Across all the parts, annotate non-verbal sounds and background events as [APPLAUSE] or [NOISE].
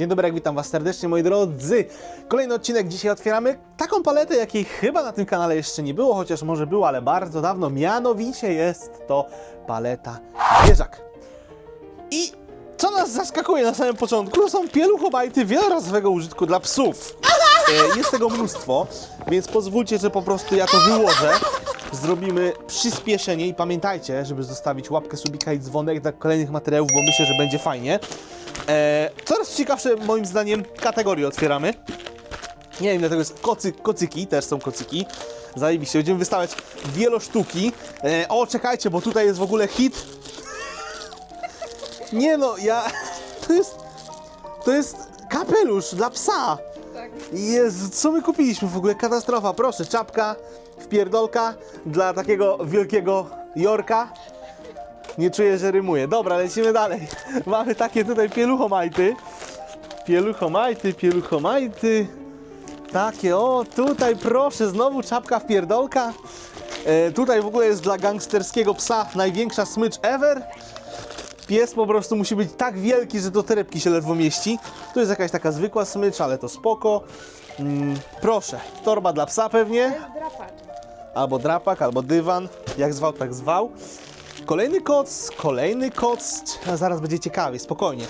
Dzień dobry, jak witam Was serdecznie, moi drodzy. Kolejny odcinek. Dzisiaj otwieramy taką paletę, jakiej chyba na tym kanale jeszcze nie było, chociaż może było, ale bardzo dawno. Mianowicie jest to paleta Wieżak. I co nas zaskakuje na samym początku, są pieluchobajty wielorazowego użytku dla psów. E, Jest tego mnóstwo, więc pozwólcie, że po prostu ja to wyłożę. Zrobimy przyspieszenie i pamiętajcie, żeby zostawić łapkę, subika i dzwonek dla kolejnych materiałów, bo myślę, że będzie fajnie. E, coraz ciekawsze moim zdaniem kategorie otwieramy. Nie wiem, dlatego jest kocy, kocyki, też są kocyki. Zajebiście, będziemy wystawiać wielosztuki. E, o, czekajcie, bo tutaj jest w ogóle hit. Nie no, ja... [LAUGHS] To jest... To jest kapelusz dla psa. Tak. Jezu, co my kupiliśmy w ogóle? Katastrofa. Proszę, czapka, wpierdolka dla takiego wielkiego Jorka. Nie czuję, że rymuje. Dobra, lecimy dalej. [LAUGHS] Mamy takie tutaj pieluchomajty. Pieluchomajty, pieluchomajty. Takie, o, tutaj proszę, znowu czapka wpierdolka. E, tutaj w ogóle jest dla gangsterskiego psa największa smycz ever. Pies po prostu musi być tak wielki, że do torebki się ledwo mieści. Tu jest jakaś taka zwykła smycz, ale to spoko. Mm, proszę, torba dla psa pewnie, albo drapak, albo dywan, jak zwał, tak zwał. Kolejny koc, kolejny koc, a zaraz będzie ciekawie, spokojnie.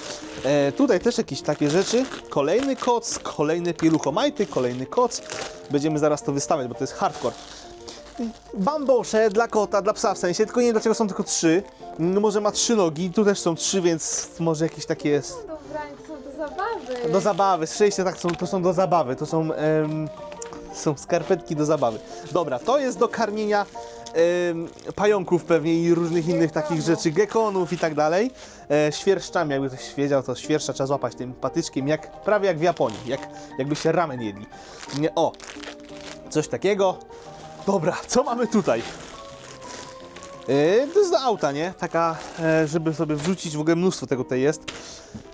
E, tutaj też jakieś takie rzeczy. Kolejny koc, kolejne pieluchomajty, kolejny koc. Będziemy zaraz to wystawiać, bo to jest hardcore. Bambosze dla kota, dla psa w sensie, tylko nie wiem dlaczego są tylko trzy. No może ma trzy nogi, tu też są trzy, więc może jakieś takie jest. Do ubrań są do zabawy. Do zabawy, szczęście tak, są, to są do zabawy, to są, em, są skarpetki do zabawy. Dobra, to jest do karmienia em, pająków pewnie i różnych innych takich rzeczy, gekonów i tak dalej. E, świerszczami, jakby ktoś wiedział, to świerszcza trzeba złapać tym patyczkiem, jak, prawie jak w Japonii, jak, jakby się ramen jedli. Nie, o, coś takiego. Dobra, co mamy tutaj? E, to jest do auta, nie? Taka, e, żeby sobie wrzucić, w ogóle mnóstwo tego tutaj jest.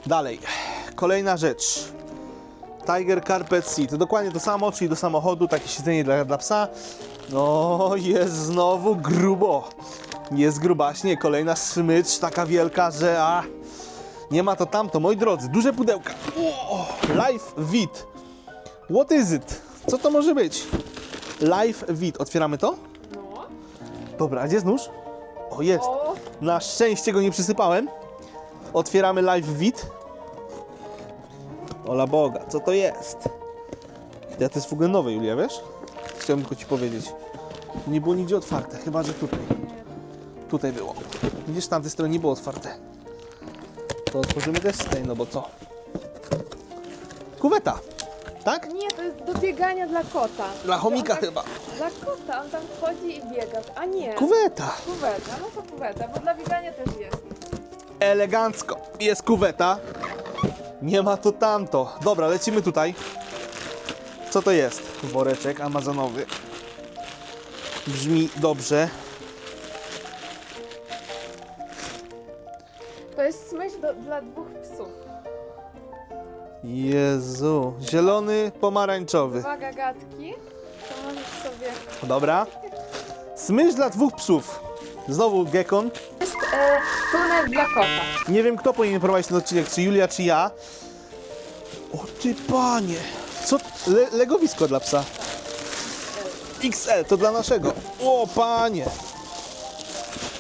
Dalej, kolejna rzecz. Tiger Carpet Seat. Dokładnie to samo, czyli do samochodu, takie siedzenie dla, dla psa. No, jest znowu grubo. Jest grubaśnie. Kolejna smycz, taka wielka, że a, nie ma to tamto. Moi drodzy, duże pudełka. O, Life Vit. What is it? Co to może być? Life Vit. Otwieramy to? No. Dobra, a gdzie jest nóż? O, jest. O, Na szczęście go nie przysypałem. Otwieramy live vid. Ola Boga, co to jest? Ja to jest w ogóle nowe, Julia, wiesz? Chciałem tylko ci powiedzieć. Nie było nigdzie otwarte, chyba że tutaj. Tutaj było. Widzisz, tamtej strony nie było otwarte. To otworzymy też z tej, no bo co? Kuweta, tak? nie, to jest do biegania dla kota. Dla chomika on tak- chyba. Dla kota, on tam wchodzi i biega. A nie. Kuweta. Kuweta, no to kuweta, bo dla biegania też jest. Elegancko. Jest kuweta. Nie ma to tamto. Dobra, lecimy tutaj. Co to jest? Woreczek amazonowy. Brzmi dobrze. To jest smycz do, dla dwóch psów. Jezu. Zielony, pomarańczowy. Dwa gagatki, to możesz sobie... Dobra. Smycz dla dwóch psów. Znowu gekon. E, tunel dla kota. Nie wiem, kto powinien prowadzić ten odcinek, czy Julia, czy ja. O ty panie. Co? Le legowisko dla psa. XL, to dla naszego. O panie.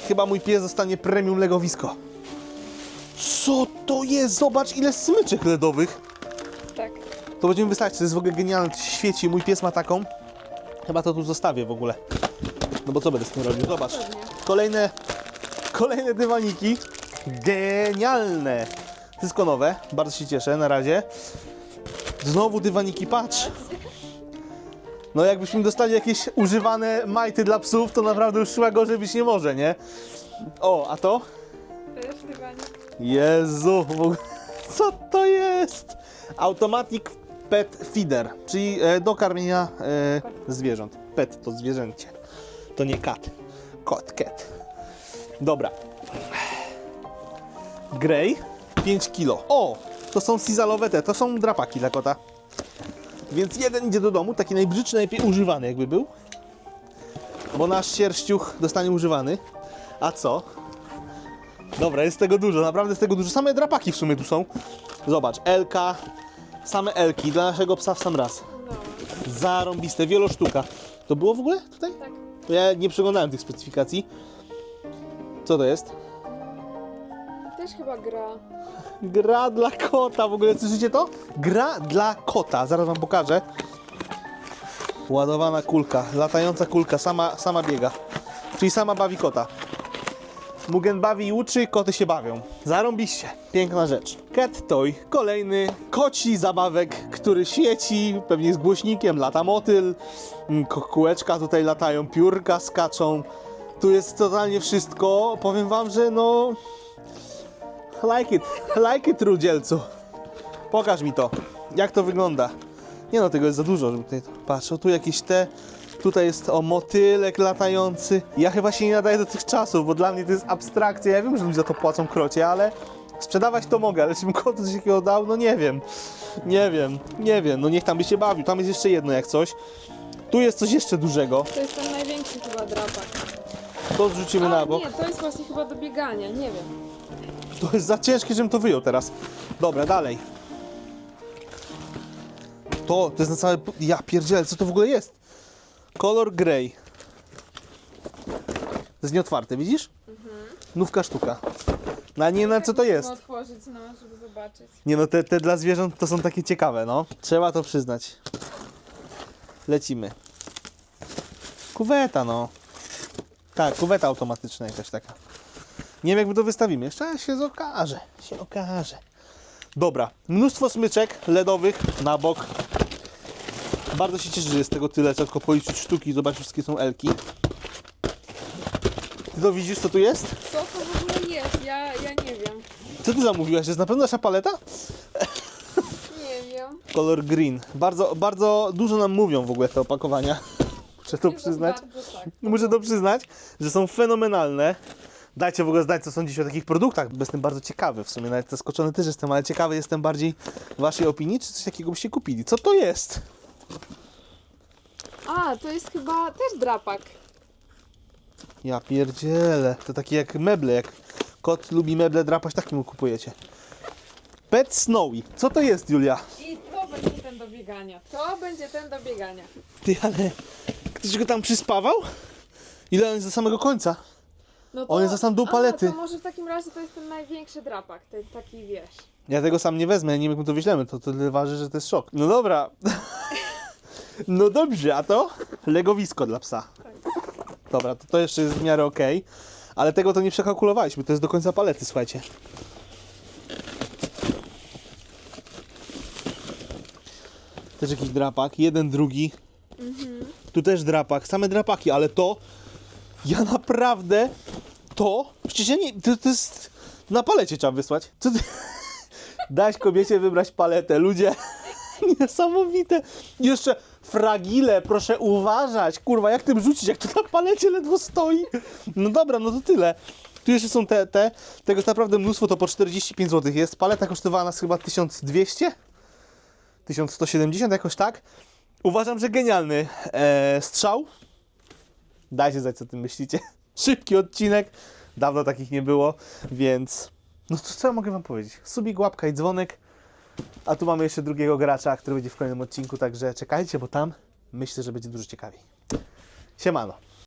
Chyba mój pies dostanie premium legowisko. Co to jest? Zobacz ile smyczek ledowych. Tak. To będziemy wystawiać, to jest w ogóle genialne, to się świeci. Mój pies ma taką. Chyba to tu zostawię w ogóle. No bo co będę z tym robił? Zobacz. Kolejne, kolejne dywaniki. Genialne. Wszystko nowe. Bardzo się cieszę na razie. Znowu dywaniki, patrz. No jakbyśmy dostali jakieś używane majty dla psów, to naprawdę już chyba gorzej być nie może, nie? O, a to? Też dywanik. Jezu, w ogóle, co to jest? Automatic Pet Feeder, czyli e, do karmienia e, zwierząt. Pet to zwierzęcie, to nie kat. Kot, cat. Dobra. Grey, 5 kilo. O, to są sizalowe te, to są drapaki dla kota. Więc jeden idzie do domu, taki najbrzydszy, najlepiej używany jakby był. Bo nasz sierściuch dostanie używany. A co? Dobra, jest tego dużo, naprawdę jest tego dużo. Same drapaki w sumie tu są. Zobacz, Elka, same Elki dla naszego psa w sam raz. Zarąbiste, wielosztuka. To było w ogóle tutaj? tak. Ja nie przeglądałem tych specyfikacji. Co to jest? Też chyba gra. Gra dla kota, w ogóle słyszycie to? Gra dla kota, zaraz wam pokażę. Ładowana kulka, latająca kulka, sama, sama biega. Czyli sama bawi kota. Mugen bawi i uczy, koty się bawią. Zarąbiście, piękna rzecz. Cat Toy, kolejny koci zabawek, który świeci, pewnie z głośnikiem, lata motyl, mm, kółeczka tutaj latają, piórka skaczą. Tu jest totalnie wszystko. Powiem wam, że no... Like it, like it, Rudzielcu. Pokaż mi to, jak to wygląda. Nie no, tego jest za dużo, żeby tutaj... Patrz, o tu jakieś te... Tutaj jest o motylek latający. Ja chyba się nie nadaję do tych czasów, bo dla mnie to jest abstrakcja. Ja wiem, że ludzie za to płacą krocie, ale sprzedawać to mogę, ale czy bym kotu coś takiego dał? No nie wiem. Nie wiem, nie wiem. No niech tam by się bawił. Tam jest jeszcze jedno jak coś. Tu jest coś jeszcze dużego. To jest ten największy chyba drapak. To zrzucimy na bok. nie, to jest właśnie chyba do biegania, nie wiem. To jest za ciężkie, żebym to wyjął teraz. Dobra, dalej. To, to jest na całe... Ja pierdzielę, co to w ogóle jest? Color Grey. To jest nieotwarte, widzisz? Nówka sztuka. No nie na co to jest. Można otworzyć, no, żeby zobaczyć. Nie no, te, te dla zwierząt to są takie ciekawe, no. Trzeba to przyznać. Lecimy. Kuweta, no. Tak, kuweta automatyczna jakaś taka. Nie wiem, jak my to wystawimy. Jeszcze się okaże. Się okaże. Dobra, mnóstwo smyczek LEDowych na bok. Bardzo się cieszę, że jest tego tyle. Trzeba tylko policzyć sztuki i zobaczyć, wszystkie są Elki. Ty to widzisz, co tu jest? Co to w ogóle jest? Ja, ja nie wiem. Co ty zamówiłaś? Jest na pewno nasza paleta? Nie wiem. Color green. Bardzo, bardzo dużo nam mówią w ogóle te opakowania. Muszę to przyznać. Tak. Muszę to przyznać, że są fenomenalne. Dajcie w ogóle znać, co sądzicie o takich produktach, bo jestem bardzo ciekawy. W sumie nawet zaskoczony też jestem, ale ciekawy jestem bardziej waszej opinii, czy coś takiego byście kupili. Co to jest? A, to jest chyba też drapak. Ja pierdzielę. To takie jak meble, jak kot lubi meble drapać, takim kupujecie. Pet Snowy. Co to jest, Julia? I to będzie ten do biegania. To będzie ten do biegania. Ty, ale ktoś go tam przyspawał? Ile on jest do samego końca? No On jest za sam dół palety. A, to może w takim razie to jest ten największy drapak, ten taki wiesz. Ja tego sam nie wezmę, ja nie wiem jak my to wyślemy, to tyle waży, że to jest szok. No dobra. [LAUGHS] No dobrze, a to? Legowisko dla psa. Dobra, to, to jeszcze jest w miarę okej. Ale tego to nie przekalkulowaliśmy, to jest do końca palety, słuchajcie. Też jakiś drapak, jeden, drugi. Tu też drapak, same drapaki, ale to... Ja naprawdę... To... Przecież ja nie... To, to jest... Na palecie trzeba wysłać. Co ty... [LAUGHS] Dać kobiecie wybrać paletę, ludzie. [LAUGHS] Niesamowite. Jeszcze fragile, proszę uważać. Kurwa, jak tym rzucić, jak to na palecie ledwo stoi. No dobra, no to tyle. Tu jeszcze są te, te. Tego jest naprawdę mnóstwo, to po 45 zł jest. Paleta kosztowała nas chyba 1200? 1170, jakoś tak. Uważam, że genialny e, strzał. Dajcie znać, co tym myślicie. [LAUGHS] Szybki odcinek. Dawno takich nie było, więc... No to co ja mogę wam powiedzieć? Subik, łapka i dzwonek. A tu mamy jeszcze drugiego gracza, który będzie w kolejnym odcinku, także czekajcie, bo tam myślę, że będzie dużo ciekawiej. Siemano.